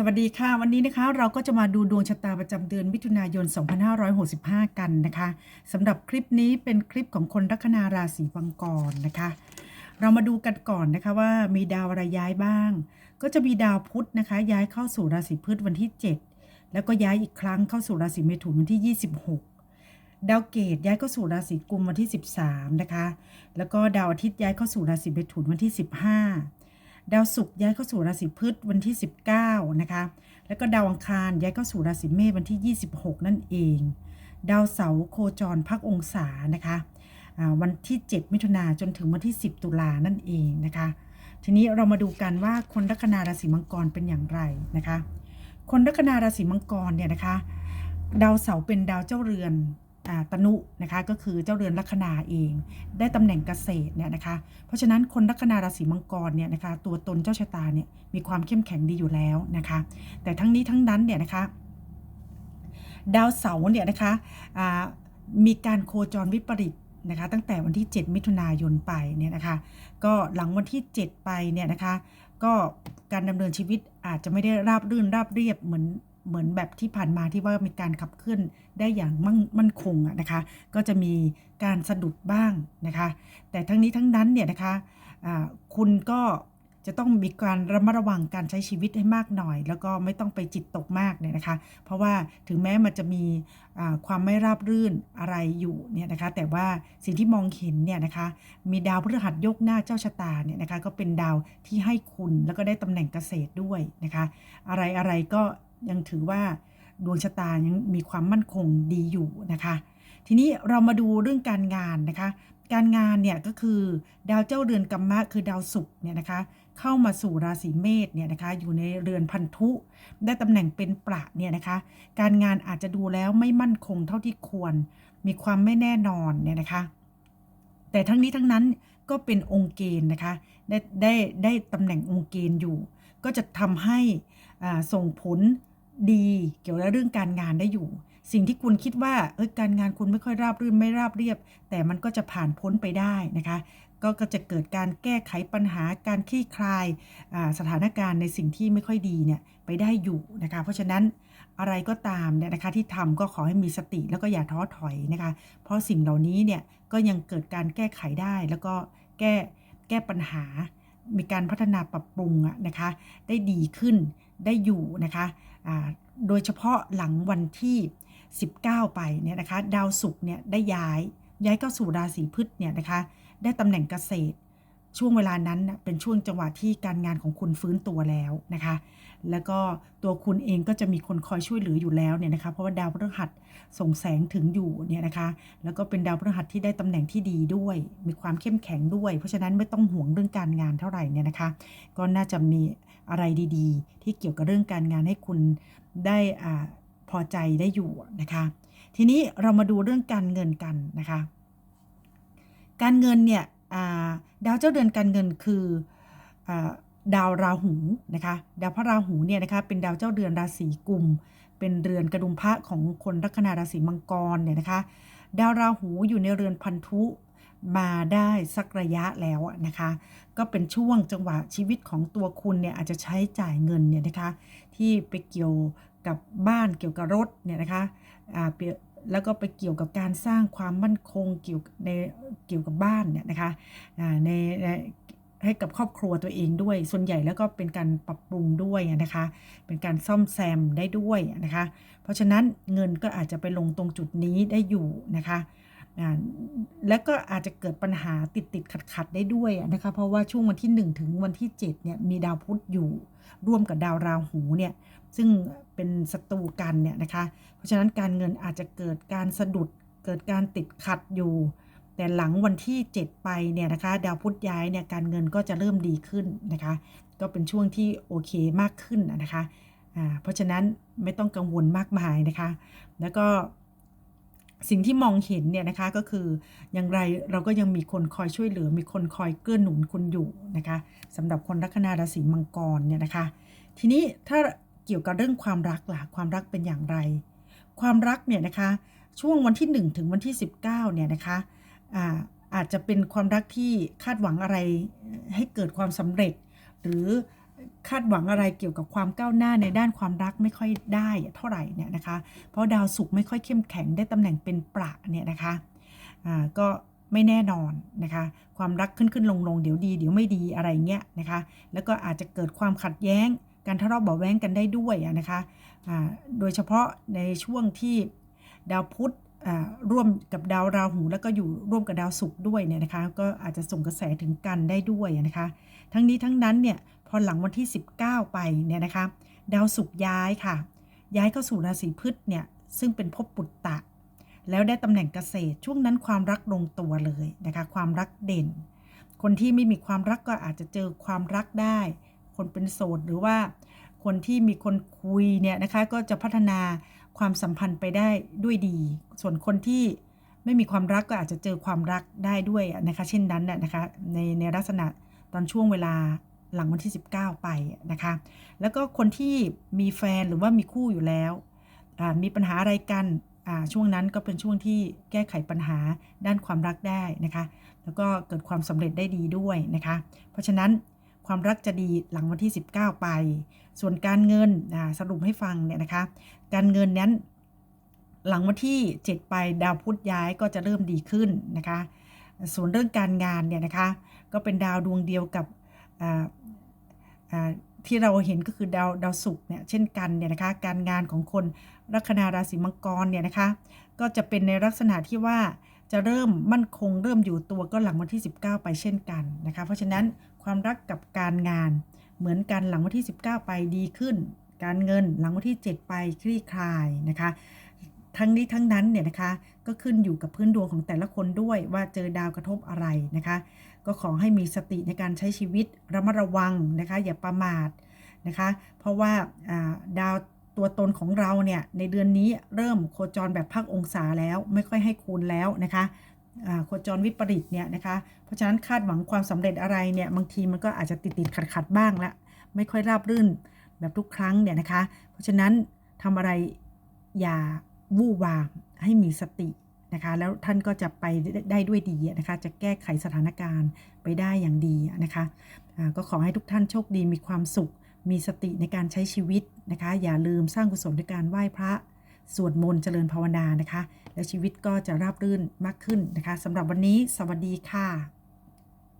สวัสดีค่ะวันนี้นะคะเราก็จะมาดูดวงชะตาประจำเดือนมิถุนายน 2565 กันนะคะสำหรับคลิปนี้เป็นคลิปของคนลัคนาราศีมังกรนะคะ เรามาดูกันก่อนนะคะว่ามีดาวอะไรย้ายบ้าง ก็จะมีดาวพุธนะคะ ย้ายเข้าสู่ราศีพฤษวันที่ 7 แล้วก็ย้ายอีกครั้งเข้าสู่ราศีเมถุนวันที่ 26 ดาวเกตย้ายเข้าสู่ราศีกุมวันที่ 13 นะคะ แล้วก็ดาวอาทิตย์ย้ายเข้าสู่ราศีเมถุนวันที่ 15 ดาวศุกร์ย้ายเข้าสู่ราศีพฤษวันที่ 19 นะคะ แล้วก็ดาวอังคารย้ายเข้าสู่ราศีเมษวันที่ 26 นั่นเอง ดาวเสาร์โคจรพักองศานะคะวันที่ 7 มิถุนาจนถึงวันที่ 10 ตุลานั่นเองนะคะ ทีนี้เรามาดูกันว่าคนลัคนาราศีมังกรเป็นอย่างไรนะคะ คนลัคนาราศีมังกรเนี่ยนะคะ ดาวเสาร์เป็นดาวเจ้าเรือน ตนุนะคะก็คือเจ้าเรือนลัคนาเอง ได้ตำแหน่งเกษตรเนี่ยนะคะเพราะฉะนั้นคนลัคนาราศีมังกรเนี่ยนะคะตัวตนเจ้าชะตาเนี่ยมีความเข้มแข็งดีอยู่แล้วนะคะแต่ทั้งนี้ทั้งนั้นเนี่ยนะคะดาวเสาร์เนี่ยนะคะมีการโคจรวิปริตนะคะตั้งแต่วันที่ 7 มิถุนายนไปเนี่ยนะคะก็หลังวันที่ 7 ไปเนี่ยนะคะก็การดำเนินชีวิตอาจจะไม่ได้ราบรื่นราบเรียบเหมือน เหมือนแบบที่ผ่านมาที่ว่ามีการขับเคลื่อนได้อย่างมั่งมั่นคงนะคะ ก็จะมีการสะดุดบ้างนะคะ แต่ทั้งนี้ทั้งนั้นเนี่ยนะคะอ่าคุณก็จะต้องมีการระมัดระวังการใช้ชีวิตให้มากหน่อย แล้วก็ไม่ต้องไปจิตตกมากเนี่ยนะคะ เพราะว่าถึงแม้มันจะมีอ่าความไม่ราบรื่นอะไรอยู่เนี่ยนะคะ แต่ว่าสิ่งที่มองเห็นเนี่ยนะคะ มีดาวพฤหัสยกหน้าเจ้าชะตาเนี่ยนะคะ ก็เป็นดาวที่ให้คุณแล้วก็ได้ตำแหน่งเกษตรด้วยนะคะ อะไรอะไรก็ ยังถือว่าดวงชะตายังมีความมั่นคงดีอยู่นะคะ ทีนี้เรามาดูเรื่องการงานนะคะ การงานเนี่ยก็คือดาวเจ้าเรือนกัมมะคือดาวศุกร์เนี่ยนะคะเข้ามาสู่ราศีเมษเนี่ยนะคะอยู่ในเรือนพันธุ ได้ตำแหน่งเป็นประเนี่ยนะคะ การงานอาจจะดูแล้วไม่มั่นคงเท่าที่ควร มีความไม่แน่นอนเนี่ยนะคะ แต่ทั้งนี้ทั้งนั้นก็เป็นองค์เกณฑ์นะคะได้ได้ได้ตำแหน่งองค์เกณฑ์อยู่ ก็จะทำให้อ่าส่งผล ดีเกี่ยวกับเรื่องการงานได้อยู่ สิ่งที่คุณคิดว่าเอยการงานคุณไม่ค่อยราบรื่นไม่ราบเรียบ แต่มันก็จะผ่านพ้นไปได้นะคะ ก็จะเกิดการแก้ไขปัญหาการคลี่คลายสถานการณ์ในสิ่งที่ไม่ค่อยดีเนี่ยไปได้อยู่นะคะเพราะฉะนั้นอะไรก็ตามเนี่ยนะคะที่ทำก็ขอให้มีสติแล้วก็อย่าท้อถอยนะคะ เพราะสิ่งเหล่านี้เนี่ยก็ยังเกิดการแก้ไขได้แล้วก็แก้แก้ปัญหามีการพัฒนาปรับปรุงอะนะคะ ได้ดีขึ้น ได้อยู่นะคะโดยเฉพาะหลังวันที่ 19 ไปเนี่ยนะคะ ดาวศุกร์เนี่ยได้ย้าย ย้ายเข้าสู่ราศีพฤษเนี่ยนะคะ ได้ตำแหน่งเกษตร ช่วงเวลานั้นเป็นช่วงจังหวะที่การงานของคุณฟื้นตัวแล้วนะคะ แล้วก็ตัวคุณเองก็จะมีคนคอยช่วยเหลืออยู่แล้วเนี่ยนะคะ เพราะว่าดาวพฤหัสส่งแสงถึงอยู่เนี่ยนะคะ แล้วก็เป็นดาวพฤหัสที่ได้ตำแหน่งที่ดีด้วย มีความเข้มแข็งด้วย เพราะฉะนั้นไม่ต้องห่วงเรื่องการงานเท่าไหร่เนี่ยนะคะ ก็น่าจะมี อะไรดี ๆ ที่เกี่ยวกับเรื่องการงานให้คุณได้อ่าพอใจได้อยู่นะคะ ทีนี้เรามาดูเรื่องการเงินกันนะคะ การเงินเนี่ยาดาวเจ้าเดือนการเงินคืออดาวราหูนะคะดาวพระราหูเนี่ยนะคะเป็นดาวเจ้าเดือนราศีกุม เป็นเรือนกระดุมพระของคนลัคนาราศีมังกรเนี่ยนะคะ ดาวราหูอยู่ในเรือนพันธุ มาได้สักระยะแล้วอะนะคะ ก็เป็นช่วงจังหวะชีวิตของตัวคุณเนี่ยอาจจะใช้จ่ายเงินเนี่ยนะคะที่ไปเกี่ยวกับบ้านเกี่ยวกับรถเนี่ยนะคะอ่าแล้วก็ไปเกี่ยวกับการสร้างความมั่นคงเกี่ยวในเกี่ยวกับบ้านเนี่ยนะคะอ่าในใให้กับครอบครัวตัวเองด้วย ส่วนใหญ่แล้วก็เป็นการปรับปรุงด้วยนะคะ เป็นการซ่อมแซมได้ด้วยนะคะ เพราะฉะนั้นเงินก็อาจจะไปลงตรงจุดนี้ได้อยู่นะคะ แล้วก็อาจจะเกิดปัญหาติดติดขัดขัดได้ด้วยนะคะเพราะว่าช่วงวันที่ 1 ถึงวันที่7เนี่ยมีดาวพุธอยู่ร่วมกับดาวราหูเนี่ยซึ่งเป็นศัตรูกันเนี่ยนะคะเพราะฉะนั้นการเงินอาจจะเกิดการสะดุดเกิดการติดขัดอยู่ แต่หลังวันที่ 7 ไปเนี่ยนะคะดาวพุธย้ายเนี่ยการเงินก็จะเริ่มดีขึ้นนะคะก็เป็นช่วงที่โอเคมากขึ้นนะคะเพราะฉะนั้นไม่ต้องกังวลมากมายนะคะ แล้วก็ สิ่งที่มองเห็นเนี่ยนะคะก็คืออย่างไรเราก็ยังมีคนคอยช่วยเหลือ มีคนคอยเกื้อหนุนคุณอยู่นะคะสำหรับคนลัคนาราศีมังกรเนี่ยนะคะ ทีนี้ถ้าเกี่ยวกับเรื่องความรักล่ะความรักเป็นอย่างไร ความรักเนี่ยนะคะช่วงวันที่ 1 ถึงวันที่ 19เนี่ยนะคะอาอาจจะเป็นความรักที่คาดหวังอะไรให้เกิดความสำเร็จ หรือ คาดหวังอะไรเกี่ยวกับความก้าวหน้าในด้านความรักไม่ค่อยได้เท่าไหร่เนี่ยนะคะ เพราะดาวศุกร์ไม่ค่อยเข้มแข็งได้ตำแหน่งเป็นประเนี่ยนะคะอ่าก็ไม่แน่นอนนะคะ ความรักขึ้นขึ้นลงลงเดี๋ยวดีเดี๋ยวไม่ดีอะไรเงี้ยนะคะ แล้วก็อาจจะเกิดความขัดแย้ง การทะเลาะเบาแว้งกันได้ด้วยนะคะอ่าโดยเฉพาะในช่วงที่ดาวพุธร่วมกับดาวราหูแล้วก็อยู่ร่วมกับดาวศุกร์ด้วยเนี่ยนะคะ ก็อาจจะส่งกระแสถึงกันได้ด้วยนะคะ ทั้งนี้ทั้งนั้นเนี่ย พอหลังวันที่ 19 ไปเนี่ยนะคะ ดาวศุกร์ย้ายค่ะ ย้ายเข้าสู่ราศีพฤษเนี่ยซึ่งเป็นภพปุตตะ แล้วได้ตำแหน่งเกษตรช่วงนั้นความรักลงตัวเลยนะคะ ความรักเด่น คนที่ไม่มีความรักก็อาจจะเจอความรักได้ คนเป็นโสดหรือว่าคนที่มีคนคุยเนี่ยนะคะก็จะพัฒนาความสัมพันธ์ไปได้ด้วยดี ส่วนคนที่ไม่มีความรักก็อาจจะเจอความรักได้ด้วยนะคะ เช่นนั้นน่ะนะคะในในลักษณะตอนช่วงเวลา หลังวันที่ 19 ไปนะคะ แล้วก็คนที่มีแฟนหรือว่ามีคู่อยู่แล้วมีปัญหาอะไรกันช่วงนั้นก็เป็นช่วงที่แก้ไขปัญหาด้านความรักได้นะคะ แล้วก็เกิดความสำเร็จได้ดีด้วยนะคะ เพราะฉะนั้นความรักจะดีหลังวันที่ 19 ไป ส่วนการเงินสรุปให้ฟังเนี่ยนะคะ การเงินนั้นหลังวันที่ 7 ไปดาวพุธย้ายก็จะเริ่มดีขึ้นนะคะ ส่วนเรื่องการงานเนี่ยนะคะ ก็เป็นดาวดวงเดียวกับ ที่เราเห็นก็คือดาวดาวศุกร์เนี่ยเช่นกันเนี่ยนะคะการงานของคนลัคนาราศีมังกรเนี่ยนะคะก็จะเป็นในลักษณะที่ว่าจะเริ่มมั่นคงเริ่มอยู่ตัวก็หลังวันที่ 19 ไปเช่นกันนะคะเพราะฉะนั้นความรักกับการงานเหมือนกันหลังวันที่ 19 ไปดีขึ้น การเงินหลังวันที่ 7 ไปคลี่คลายนะคะทั้งนี้ทั้งนั้นเนี่ยนะคะก็ขึ้นอยู่กับพื้นดวงของแต่ละคนด้วยว่าเจอดาวกระทบอะไรนะคะ ก็ขอให้มีสติในการใช้ชีวิตระมัดระวังนะคะ อย่าประมาทนะคะ เพราะว่าดาวตัวตนของเราเนี่ยในเดือนนี้เริ่มโคจรแบบพักองศาแล้วไม่ค่อยให้คูณแล้วนะคะโคจรวิปริตเนี่ยนะคะ เพราะฉะนั้นคาดหวังความสำเร็จอะไรเนี่ยบางทีมันก็อาจจะติดติดขัดขัดๆบ้างละไม่ค่อยราบรื่นแบบทุกครั้งเนี่ยนะคะ เพราะฉะนั้นทำอะไรอย่าวู่วามให้มีสติ นะคะ แล้วท่านก็จะไปได้ด้วยดีนะคะ จะแก้ไขสถานการณ์ไปได้อย่างดีนะคะะก็ขอให้ทุกท่านโชคดีมีความสุข มีสติในการใช้ชีวิตนะคะ อย่าลืมสร้างกุศลด้วยการไหว้พระสวดมนต์เจริญภาวนานะคะ แล้วชีวิตก็จะราบรื่นมากขึ้นนะคะสำหรับวันนี้สวัสดีค่ะ